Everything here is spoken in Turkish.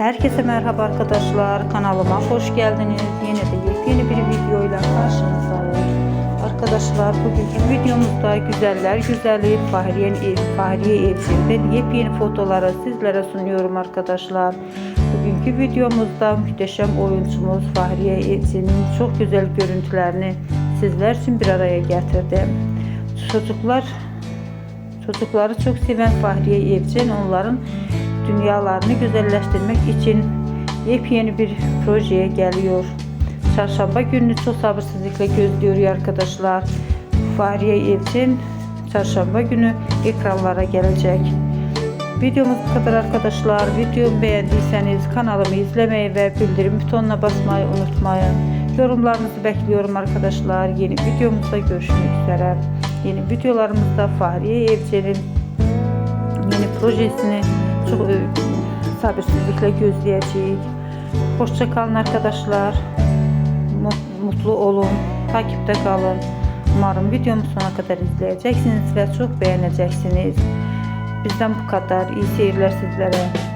Herkese merhaba arkadaşlar. Kanalıma hoş geldiniz. Yine de yepyeni bir videoyla karşınızdayım. Arkadaşlar bugünkü videomuzda güzeller güzeli Fahriye, Ev, Fahriye Evcen'den yepyeni fotoları sizlere sunuyorum arkadaşlar. Bugünkü videomuzda muhteşem oyuncumuz Fahriye Evcen'in çok güzel görüntülerini sizler için bir araya getirdim. Çocuklar Çocukları çok seven Fahriye Evcen onların dünyalarını güzelleştirmek için yepyeni bir projeye geliyor. Çarşamba gününü çok sabırsızlıkla gözlüyor arkadaşlar. Fahriye Evcen çarşamba günü ekranlara gelecek. Videomuz bu kadar arkadaşlar. Videomu beğendiyseniz kanalımı izlemeyi ve bildirim butonuna basmayı unutmayın. Yorumlarınızı bekliyorum arkadaşlar. Yeni videomuzda görüşmek üzere. Yeni videolarımızda Fahriye Evcen'in yeni projesini çok e, sabırsızlıkla gözleyeceğiz. Hoşça kalın arkadaşlar. Mu- Mutlu olun. Takipte kalın. Umarım videomu sona kadar izleyeceksiniz ve çok beğeneceksiniz. Bizden bu kadar. İyi seyirler sizlere.